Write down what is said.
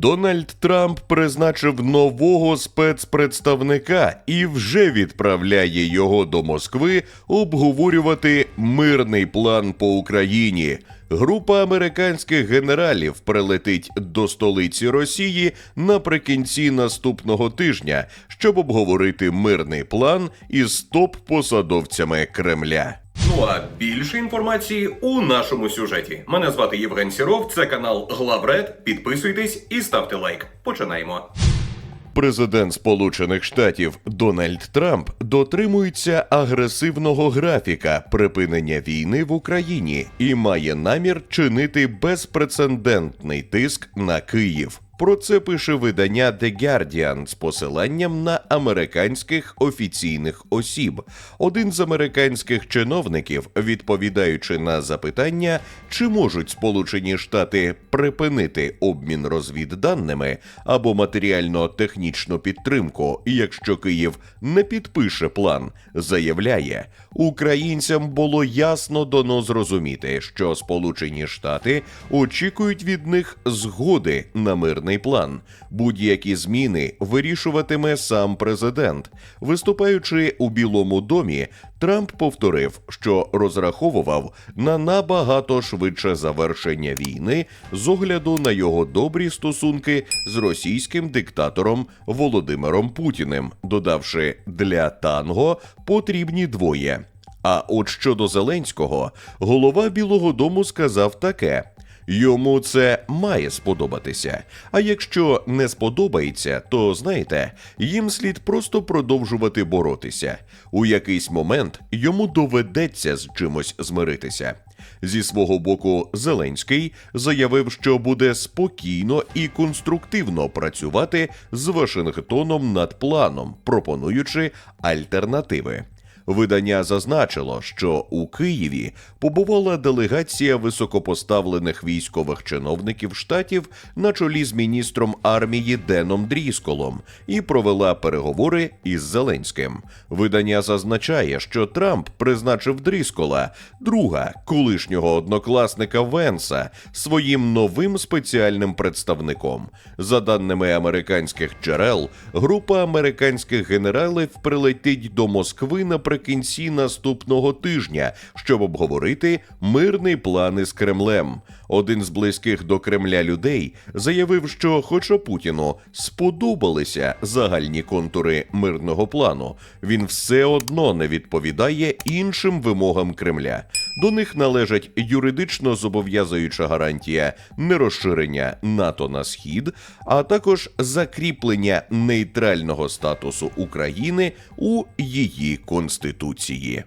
Дональд Трамп призначив нового спецпредставника і вже відправляє його до Москви обговорювати мирний план по Україні. Група американських генералів прилетить до столиці Росії наприкінці наступного тижня, щоб обговорити мирний план із топ-посадовцями Кремля. Ну а більше інформації у нашому сюжеті. Мене звати Євген Сіров, це канал Главред. Підписуйтесь і ставте лайк. Починаємо. Президент Сполучених Штатів Дональд Трамп дотримується агресивного графіка припинення війни в Україні і має намір чинити безпрецедентний тиск на Київ. Про це пише видання The Guardian з посиланням на американських офіційних осіб. Один з американських чиновників, відповідаючи на запитання, чи можуть Сполучені Штати припинити обмін розвідданими або матеріально-технічну підтримку, якщо Київ не підпише план, заявляє, українцям було ясно дано зрозуміти, що Сполучені Штати очікують від них згоди на мирний план. Будь-які зміни вирішуватиме сам президент. Виступаючи у Білому домі, Трамп повторив, що розраховував на набагато швидше завершення війни з огляду на його добрі стосунки з російським диктатором Володимиром Путіним, додавши для танго потрібні двоє. А от щодо Зеленського, голова Білого Дому сказав таке. Йому це має сподобатися. А якщо не сподобається, то знаєте, їм слід просто продовжувати боротися. У якийсь момент йому доведеться з чимось змиритися. Зі свого боку, Зеленський заявив, що буде спокійно і конструктивно працювати з Вашингтоном над планом, пропонуючи альтернативи. Видання зазначило, що у Києві побувала делегація високопоставлених військових чиновників штатів на чолі з міністром армії Деном Дрісколом і провела переговори із Зеленським. Видання зазначає, що Трамп призначив Дріскола, друга колишнього однокласника Венса, своїм новим спеціальним представником. За даними американських джерел, група американських генералів прилетить до Москви наприкінці наступного тижня, щоб обговорити мирний план із Кремлем. Один з близьких до Кремля людей заявив, що, хоча Путіну сподобалися загальні контури мирного плану, він все одно не відповідає іншим вимогам Кремля. До них належать юридично зобов'язуюча гарантія нерозширення НАТО на схід, а також закріплення нейтрального статусу України у її конституції.